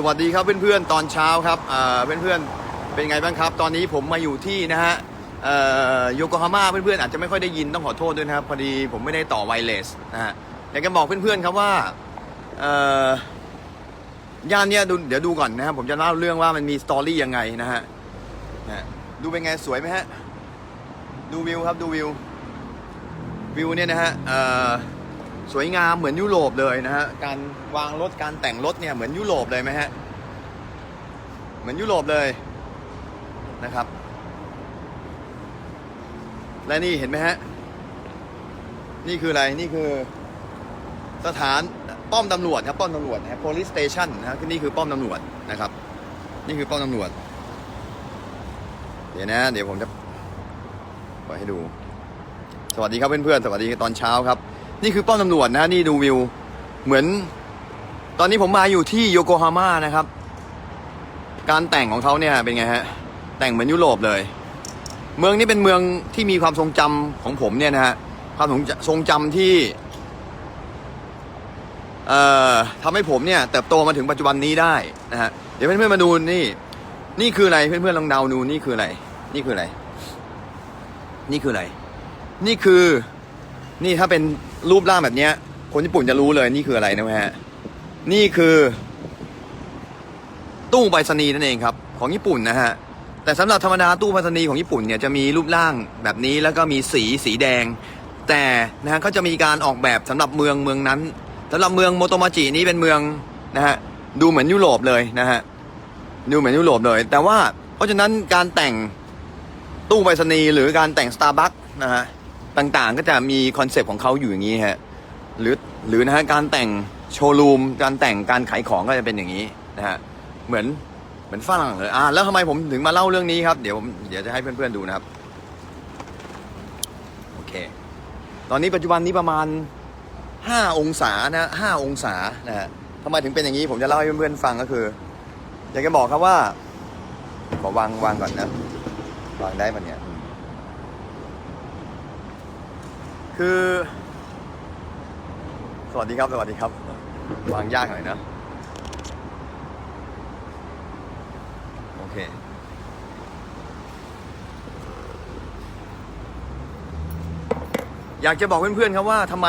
สวัสดีครับเพื่อนๆตอนเช้าครับเพื่อนๆเป็นไงบ้างครับ ตอนนี้ผมมาอยู่ที่นะฮะโยโกฮาม่าเพื่อนๆอาจจะไม่ค่อยได้ยินต้องขอโทษด้วยนะครับพอดีผมไม่ได้ต่อไวเลสนะฮะอยากจะบอกเพื่อนๆครับว่าย่านเนี้ยดูเดี๋ยวดูก่อนนะครับผมจะเล่าเรื่องว่ามันมีสตอรี่ยังไงนะฮะดูเป็นไงสวยไหมฮะดูวิวครับดูวิววิวเนี่ยนะฮะ สวยงามเหมือนยุโรปเลยนะฮะการวางรถการแต่งรถเนี่ยเหมือนยุโรปเลยไหมฮะเหมือนยุโรปเลยนะครับ และนี่เห็นไหมฮะนี่คืออะไรนี่คือสถานป้อมตำรวจครับป้อมตำรวจนะฮะ police station นะฮะนี่คือป้อมตำรวจนะครับ นี่คือป้อมตำรวจ เดี๋ยวนะ เดี๋ยวผมจะปล่อยให้ดู สวัสดีครับเพื่อนๆสวัสดีตอนเช้าครับ นี่คือป้อมตำรวจนะนี่ดูวิว เหมือน ตอนนี้ผมมาอยู่ที่โยโกฮาม่านะครับ การแต่งของเขาเนี่ยเป็นไงฮะ แต่งเหมือนยุโรปเลย เมืองนี้เป็นเมืองที่มีความทรงจำของผมเนี่ยนะฮะความทรงจำที่เอ่อทำให้ผมเนี่ยเติบโตมาถึงปัจจุบันนี้ได้นะฮะเดี๋ยวเพื่อนๆมาดูนี่ นี่คืออะไรเพื่อนๆลองเดาดูนี่คืออะไร นี่คืออะไร นี่คืออะไร นี่คือ นี่ถ้าเป็น รูปร่างแบบเนี้ย คนญี่ปุ่นจะรู้เลยนี่คืออะไรนะฮะ นี่คือ ตู้ไปรษณีย์นั่นเองครับ ของญี่ปุ่นนะฮะ แต่สำหรับธรรมดาตู้ไปรษณีย์ของญี่ปุ่นเนี่ยจะมีรูปร่างแบบนี้แล้วก็มีสีสีแดง แต่นะฮะเขาจะมีการออกแบบสำหรับเมืองเมืองนั้นสำหรับเมืองโมโตมาจินี้เป็นเมืองนะฮะดูเหมือนยุโรปเลยนะฮะดูเหมือนยุโรปเลย แต่ว่าเพราะฉะนั้นการแต่งตู้ไปรษณีย์หรือการแต่งสตาร์บัคนะฮะ ต่างๆ ก็จะมีคอนเซปต์ของเขาอยู่อย่างนี้ฮะหรือหรือนะฮะการแต่งโชว์รูม การแต่งการขายของก็จะเป็นอย่างนี้นะฮะเหมือนเหมือนฝรั่งเลยอ่าแล้วทำไมผมถึงมาเล่าเรื่องนี้ครับเดี๋ยวผมเดี๋ยวจะให้เพื่อนๆดูนะครับโอเค ตอนนี้ปัจจุบันนี้ประมาณ 5 องศานะห้าองศานะฮะทำไมถึงเป็นอย่างนี้ผมจะเล่าให้เพื่อนๆฟังก็คือ อยากจะบอกครับว่าขอวางวางก่อนนะวางได้ปะเนี่ย คือ สวัสดีครับ สวัสดีครับ วางยากหน่อยนะ โอเค อยากจะบอกเพื่อนๆครับว่าทำไม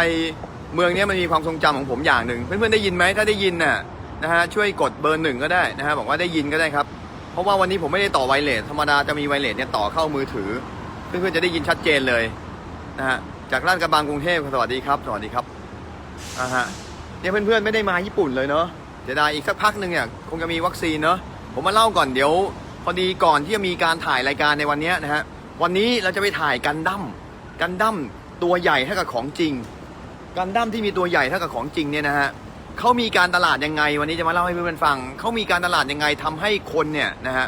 เมืองนี้มันมีความทรงจำของผมอย่างหนึ่ง เพื่อนๆได้ยินไหมถ้าได้ยินน่ะนะฮะช่วยกดเบอร์หนึ่งก็ได้นะฮะบอกว่าได้ยินก็ได้ครับ เพราะว่าวันนี้ผมไม่ได้ต่อไวเลสธรรมดาจะมีไวเลสเนี่ยต่อเข้ามือถือ เพื่อนๆจะได้ยินชัดเจนเลย นะฮะจากลาดกระบังกรุงเทพสวัสดีครับสวัสดีครับอ่าฮะเนี่ยเพื่อนๆไม่ได้มาญี่ปุ่นเลยเนาะเสียดายอีกสักพักหนึ่งเนี่ยคงจะมีวัคซีนเนาะผมมาเล่าก่อนเดี๋ยว พอดีก่อนที่จะมีการถ่ายรายการในวันนี้นะฮะวันนี้เราจะไปถ่ายกันดั้มกันดั้มตัวใหญ่เท่ากับของจริง กันดั้มที่มีตัวใหญ่เท่ากับของจริงเนี่ยนะฮะเขามีการตลาดยังไง วันนี้จะมาเล่าให้เพื่อนๆฟังเขามีการตลาดยังไงทำให้คนเนี่ยนะฮะ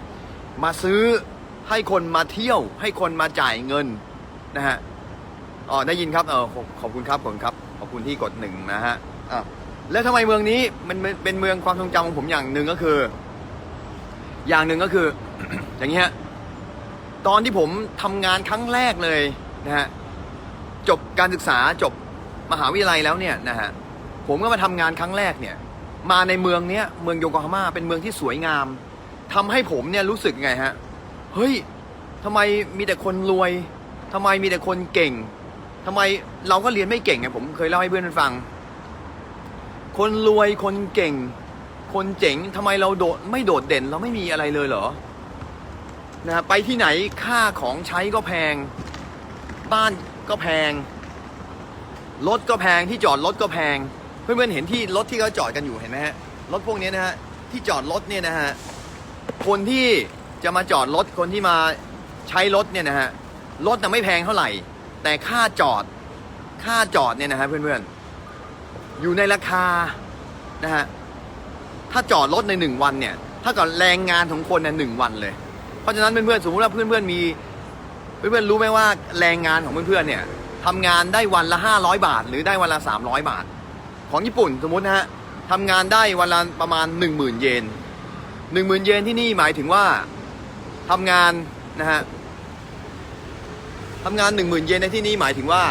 มาซื้อให้คนมาเที่ยวให้คนมาจ่ายเงินนะฮะ อ๋อได้ยินครับเออขอบขอบคุณครับขอบคุณครับขอบคุณที่กดหนึ่งนะฮะอะแล้วทำไมเมืองนี้มันมันเป็นเมืองความทรงจำของผมอย่างหนึ่งก็คือ อย่างหนึ่งก็คือ อย่างนี้ฮะตอนที่ผมทำงานครั้งแรกเลยนะฮะจบการศึกษาจบมหาวิทยาลัยแล้วเนี่ยนะฮะผมก็มาทำงานครั้งแรกเนี่ย มาในเมืองเนี้ยเมืองโยโกฮาม่าเป็นเมืองที่สวยงามทำให้ผมเนี่ยรู้สึกไงฮะเฮ้ยทำไมมีแต่คนรวยทำไมมีแต่คนเก่ง ทำไมเราก็เรียนไม่เก่งไงผมเคยเล่าให้เพื่อนฟัง คนรวยคนเก่ง คนเจ๋งทำไมเราโดดไม่โดดเด่นเราไม่มีอะไรเลยเหรอนะฮะไปที่ไหนค่าของใช้ก็แพง บ้านก็แพงรถก็แพงที่จอดรถก็แพง เพื่อนๆเห็นที่รถที่เขาจอดกันอยู่เห็นไหมฮะรถพวกนี้นะฮะที่จอดรถเนี่ยนะฮะคนที่จะมาจอดรถคนที่มาใช้รถเนี่ยนะฮะรถน่ะไม่แพงเท่าไหร่ แต่ค่าจอดค่าจอดเนี่ยนะฮะเพื่อนๆ อยู่ในราคานะฮะถ้าจอดรถในหนึ่งวันเนี่ย ถ้ากับแรงงานของคนเนี่ยหนึ่งวันเลย เพราะฉะนั้นเพื่อนๆสมมติว่าเพื่อนๆมี เพื่อนๆรู้ไหมว่าแรงงานของเพื่อนๆเนี่ยทำงานได้วันละห้าร้อยบาท หรือได้วันละสามร้อยบาท ของญี่ปุ่นสมมตินะฮะทำงานได้วันละประมาณหนึ่งหมื่นเยนหนึ่งหมื่นเยนที่นี่หมายถึงว่าทำงานนะฮะ ทำงานหนึ่งหมื่นเยนในที่นี้หมายถึงว่า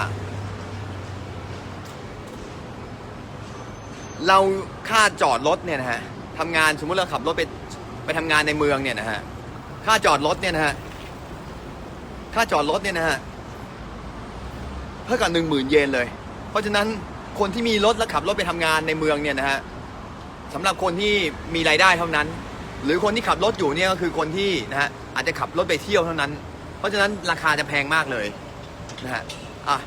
เราค่าจอดรถเนี่ยนะฮะทำงานสมมุติเราขับรถไปไปทำงานในเมืองเนี่ยนะฮะค่าจอดรถเนี่ยนะฮะค่าจอดรถเนี่ยนะฮะเท่ากับหนึ่งหมื่นเยนเลย เพราะฉะนั้นคนที่มีรถและขับรถไปทำงานในเมืองเนี่ยนะฮะสำหรับคนที่มีรายได้เท่านั้น หรือคนที่ขับรถอยู่เนี่ยก็คือคนที่นะฮะอาจจะขับรถไปเที่ยวเท่านั้น เพราะฉะนั้นราคาจะแพงมากเลยนะฮะอะ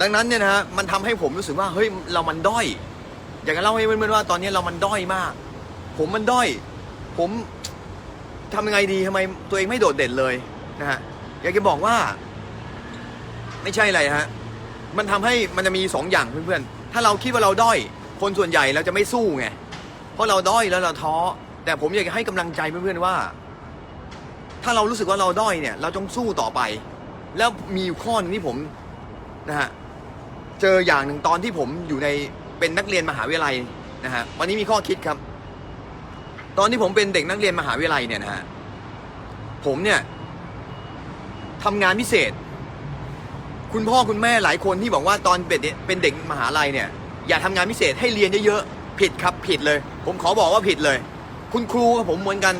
ดังนั้นเนี่ยนะฮะมันทำให้ผมรู้สึกว่าเฮ้ยเรามันด้อย อยากจะเล่าให้เพื่อนๆว่าตอนนี้เรามันด้อยมาก ผมมันด้อย ผมทำยังไงดีทำไมตัวเองไม่โดดเด่นเลยนะฮะอยากจะบอกว่า ไม่ใช่อะไรฮะมันทำให้มันจะมีสองอย่างเพื่อนๆ ถ้าเราคิดว่าเราด้อย คนส่วนใหญ่เราจะไม่สู้ไง เพราะเราด้อยแล้วเราท้อ แต่ผมอยากจะให้กำลังใจเพื่อนๆว่า ถ้าเรารู้สึกว่าเราด้อยเนี่ย เราต้องสู้ต่อไป แล้วมีอยู่ข้อหนึงที่ผมนะฮะเจออย่างหนึ่งตอนที่ผมอยู่ในเป็นนักเรียนมหาวิทยาลัยนะฮะวันนี้มีข้อคิดครับ ตอนที่ผมเป็นเด็กนักเรียนมหาวิทยาลัยเนี่ยนะฮะผมเนี่ยทำงานพิเศษ คุณพ่อคุณแม่หลายคนที่บอกว่าตอนเป็นเด็กเป็นเด็กมหาลัยเนี่ย อย่าทำงานพิเศษให้เรียนเยอะๆผิดครับผิดเลย ผมขอบอกว่าผิดเลย คุณครูกับผมเหมือนกัน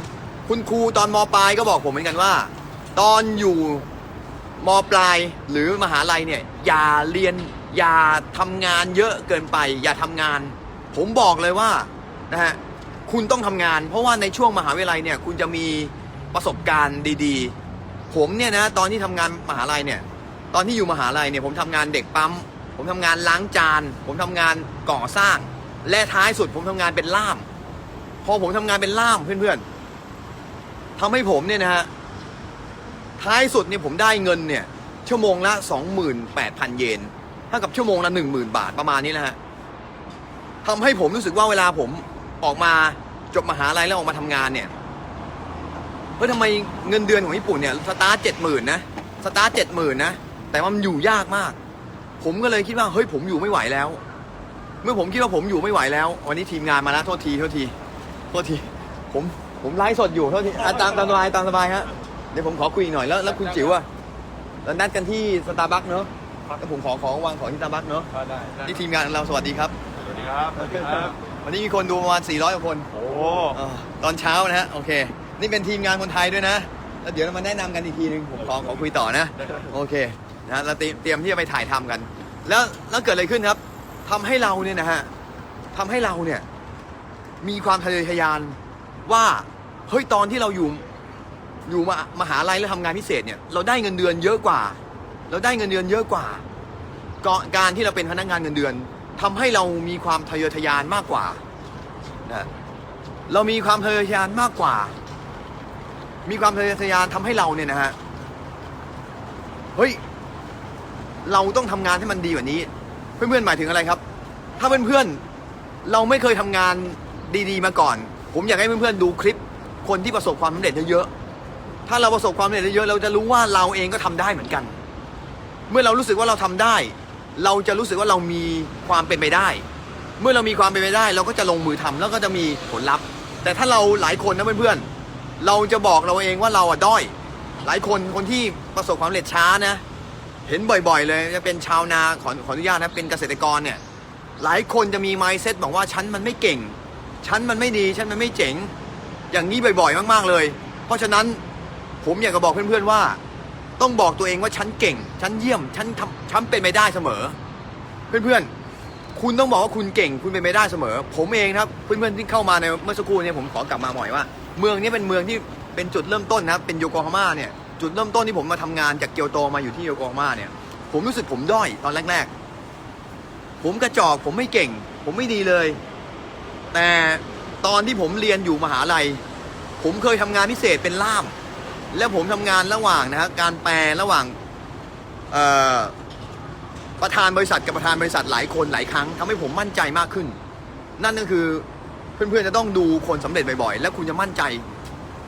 คุณครูตอนมปลายก็บอกผมเหมือนกันว่า ตอนอยู่มปลายหรือมหาลัยเนี่ยอย่าเรียนอย่าทำงานเยอะเกินไป อย่าทำงาน ผมบอกเลยว่านะฮะคุณต้องทำงาน เพราะว่าในช่วงมหาวิทยาลัยเนี่ยคุณจะมีประสบการณ์ดีๆ ผมเนี่ยนะตอนที่ทำงานมหาลัยเนี่ยตอนที่อยู่มหาลัยเนี่ยผมทำงานเด็กปั๊มผมทำงานล้างจาน ผมทำงานก่อสร้าง และท้ายสุดผมทำงานเป็นล่าม พอผมทำงานเป็นล่ามเพื่อนๆ ทำให้ผมเนี่ยนะฮะท้ายสุดเนี่ยผมได้เงินเนี่ย ชั่วโมงละ 28,000 เยนเท่ากับชั่วโมงละ 10,000 บาทประมาณนี้นะฮะทำให้ผมรู้สึกว่าเวลาผมออกมาจบมหาลัยแล้วออกมาทำงานเนี่ยเฮ้ยทำไมเงินเดือนของญี่ปุ่นเนี่ยสตาร์ทเจ็ดหมื่นนะสตาร์ทเจ็ดหมื่นนะแต่ว่ามันอยู่ยากมาก ผมก็เลยคิดว่าเฮ้ยผมอยู่ไม่ไหวแล้ว เมื่อผมคิดว่าผมอยู่ไม่ไหวแล้ว วันนี้ทีมงานมาแล้วโทษทีโทษทีโทษทีผม ผมไลฟ์สดอยู่โทษทีอะตามตามสบายตามสบายฮะเดี๋ยวผมขอคุยอีกหน่อยแล้วแล้วคุณจิ๋วอะเรานัดกันที่สตาร์บัคเนอะแล้วผมขอของวางของที่สตาร์บัคเนอะได้ได้ได้นี่ทีมงานเราสวัสดีครับ สวัสดีครับสวัสดีครับ วันนี้มีคนดูประมาณ 400กว่าคน โอ้เออตอนเช้านะฮะโอเค นี่เป็นทีมงานคนไทยด้วยนะ แล้วเดี๋ยวเรามาแนะนำกันอีกทีนึงผมขอขอคุยต่อนะ โอเคนะเราเตรียมเตรียมที่จะไปถ่ายทำกัน แล้วแล้วเกิดอะไรขึ้นครับทำให้เราเนี่ยนะฮะทำให้เราเนี่ยมีความทะเยอทะยาน ว่าเฮ้ยตอนที่เราอยู่อยู่มามหาลัยแล้วทำงานพิเศษเนี่ยเราได้เงินเดือนเยอะกว่า เราได้เงินเดือนเยอะกว่าก็การที่เราเป็นพนักงานเงินเดือนทำให้เรามีความทะเยอทะยานมากกว่านะเรามีความทะเยอทะยานมากกว่า มีความทะเยอทะยานทำให้เราเนี่ยนะฮะเฮ้ยเราต้องทำงานให้มันดีกว่านี้ เพื่อนๆหมายถึงอะไรครับ ถ้าเพื่อนๆเราไม่เคยทำงานดี ๆ มาก่อน ผมอยากให้เพื่อนๆดูคลิปคนที่ประสบความสำเร็จเยอะๆถ้าเราประสบความสำเร็จเยอะๆเราจะรู้ว่าเราเองก็ทำได้เหมือนกัน เมื่อเรารู้สึกว่าเราทำได้ เราจะรู้สึกว่าเรามีความเป็นไปได้ เมื่อเรามีความเป็นไปได้ เราก็จะลงมือทำแล้วก็จะมีผลลัพธ์ แต่ถ้าเราหลายคนนะเพื่อนๆเราจะบอกเราเองว่าเราอะด้อย หลายคนคนที่ประสบความสำเร็จช้านะ เห็นบ่อยๆ เลยจะเป็นชาวนาขอขออนุญาตนะเป็นเกษตรกรเนี่ยหลายคนจะมี mindset บอกว่าฉันมันไม่เก่ง ฉันมันไม่ดีฉันมันไม่เจ๋ง อย่างนี้บ่อยๆ มากๆเลย เพราะฉะนั้นผมอยากจะบอกเพื่อนๆว่า ต้องบอกตัวเองว่าฉันเก่ง ฉันเยี่ยม ฉันทำฉันเป็นไปได้เสมอ เพื่อนๆ คุณต้องบอกว่าคุณเก่ง คุณเป็นไปได้เสมอ ผมเองครับเพื่อนๆที่เข้ามาในเมื่อสักครู่เนี่ยผมขอกลับมาหน่อยว่า เมืองนี้เป็นเมืองที่เป็นจุดเริ่มต้นนะครับเป็นโยโกฮาม่าเนี่ยจุดเริ่มต้นที่ผมมาทำงานจากเกียวโตมาอยู่ที่โยโกฮาม่าเนี่ยผมรู้สึกผมด้อยตอนแรก ๆ ผมกระจอกผมไม่เก่ง ผมไม่ดีเลย แต่ตอนที่ผมเรียนอยู่มหาลัย ผมเคยทำงานพิเศษเป็นล่าม แล้วผมทำงานระหว่างนะฮะการแปลระหว่างประธานบริษัทกับประธานบริษัทหลายคนหลายครั้งทำให้ผมมั่นใจมากขึ้น นั่นก็คือเพื่อนๆจะต้องดูคนสำเร็จบ่อยๆ แล้วคุณจะมั่นใจ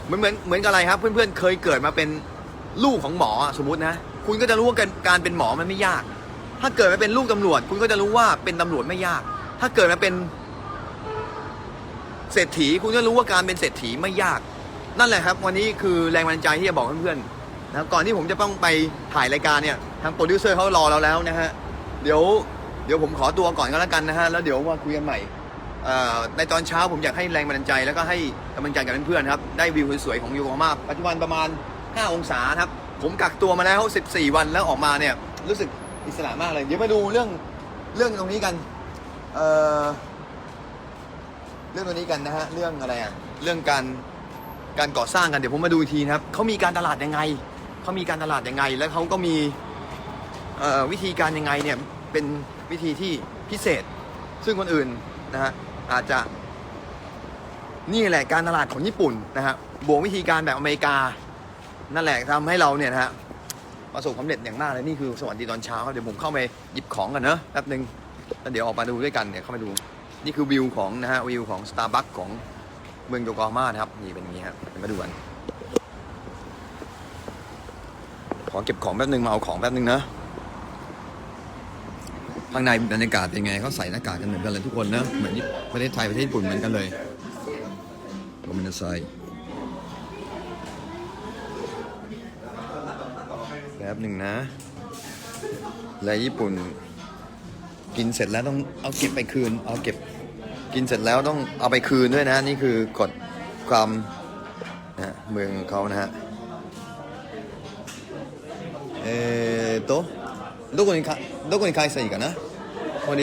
เหมือนเหมือนเหมือนกับอะไรครับ เพื่อนๆเคยเกิดมาเป็นลูกของหมอสมมตินะคุณก็จะรู้ว่าการการเป็นหมอมันไม่ยาก ถ้าเกิดมาเป็นลูกตำรวจ คุณก็จะรู้ว่าเป็นตำรวจไม่ยาก ถ้าเกิดมาเป็น เศรษฐีคุณก็รู้ว่าการเป็นเศรษฐีไม่ยาก นั่นแหละครับ วันนี้คือแรงบันดาลใจที่จะบอกเพื่อนๆนะก่อนที่ผมจะต้องไปถ่ายรายการเนี่ยทางโปรดิวเซอร์เขารอเราแล้วนะฮะเดี๋ยวเดี๋ยวผมขอตัวก่อนก็แล้วกันนะฮะแล้วเดี๋ยวมาคุยกันใหม่ในตอนเช้าผมอยากให้แรงบันดาลใจแล้วก็ให้กำลังใจกับเพื่อนๆครับได้วิวสวยๆของโยโกฮาม่าปัจจุบันประมาณ 5 องศาครับผมกักตัวมาแล้ว 14 วันแล้วออกมาเนี่ยรู้สึกอิสระมากเลย เดี๋ยวมาดูเรื่องเรื่องตรงนี้กัน เอ่อ เรื่องตรงนี้กันนะฮะเรื่องอะไรอะเรื่องการการก่อสร้างกันเดี๋ยวผมมาดูอีกทีนะครับเขามีการตลาดยังไงเขามีการตลาดยังไง แล้วเขาก็มีวิธีการยังไงเนี่ยเป็นวิธีที่พิเศษ ซึ่งคนอื่นนะฮะอาจจะนี่แหละการตลาดของญี่ปุ่นนะฮะบวกวิธีการแบบอเมริกา นั่นแหละทำให้เราเนี่ยนะฮะประสบความสำเร็จอย่างมากเลยนี่คือสวัสดีตอนเช้าครับเดี๋ยวผมเข้าไปหยิบของกันเนอะแป๊บนึงแล้วเดี๋ยวออกมาดูด้วยกันเนี่ยเข้ามาดู นี่คือวิวของนะฮะวิวของ Starbucks ของเมืองโยโกฮาม่านะครับนี่เป็นอย่างนี้ครับมาดูกันขอเก็บของแป๊บนึงมาเอาของแป๊บนึงนะข้างในบรรยากาศเป็นไงเขาใส่หน้ากากกันเหมือนกันเลยทุกคนนะเหมือนที่ประเทศไทยประเทศญี่ปุ่นเหมือนกันเลยโรมินไซแป๊บหนึ่งนะและญี่ปุ่น กินเสร็จแล้วต้องเอาเก็บไปคืน เอาเก็บกินเสร็จแล้วต้องเอาไปคืนด้วยนะ นี่คือกฎความนะเมืองเขานะฮะเอ่อโตどこにかどこに返したいいかなここに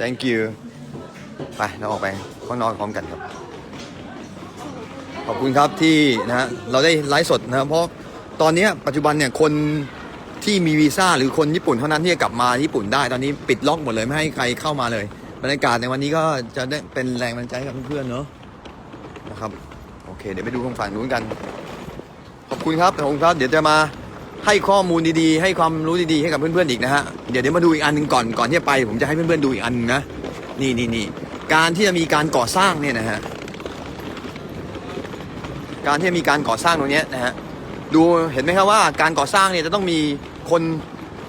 thank you ไปเราออกไปข้างนอกพร้อมกันครับ ขอบคุณครับที่นะฮะเราได้ไลฟ์สดนะครับเพราะตอนนี้ปัจจุบันเนี่ยคน ที่มีวีซ่าหรือคนญี่ปุ่นเท่านั้นที่จะกลับมาญี่ปุ่นได้ ตอนนี้ปิดล็อกหมดเลยไม่ให้ใครเข้ามาเลย บรรยากาศในวันนี้ก็จะได้เป็นแรงบันดาลใจให้กับเพื่อนๆเนาะนะครับโอเค เดี๋ยวไปดูทางฝั่งนู้นกัน ขอบคุณครับขอบคุณครับ เดี๋ยวจะมาให้ข้อมูลดีๆ ให้ความรู้ดีๆ ให้กับเพื่อนๆอีกนะฮะ เดี๋ยวเดี๋ยวมาดูอีกอันหนึ่งก่อนก่อนที่จะไป ผมจะให้เพื่อนๆดูอีกอันนะ นี่นี่นี่การที่จะมีการก่อสร้างเนี่ยนะฮะ การที่มีการก่อสร้างตรงนี้นะฮะ ดูเห็นไหมครับว่าการก่อสร้างเนี่ยจะต้องมี คน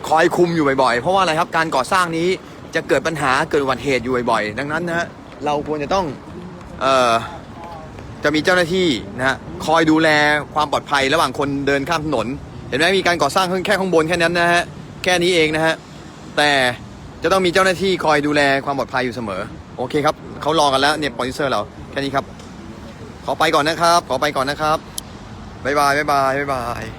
คอยคุมอยู่บ่อยๆ เพราะว่าอะไรครับการก่อสร้างนี้จะเกิดปัญหาเกิดอุบัติเหตุอยู่บ่อยๆ ดังนั้นนะฮะเราควรจะต้องเอ่อจะมีเจ้าหน้าที่นะฮะคอยดูแลความปลอดภัยระหว่างคนเดินข้ามถนน เห็นไหมมีการก่อสร้างเพิ่งแค่ข้างบนแค่นั้นนะฮะแค่นี้เองนะฮะแต่จะต้องมีเจ้าหน้าที่คอยดูแลความปลอดภัยอยู่เสมอ โอเคครับเขารอกันแล้วเนี่ยโปรดิวเซอร์เราแค่นี้ครับ ขอไปก่อนนะครับ ขอไปก่อนนะครับบ๊ายบายบ๊ายบายบ๊ายบาย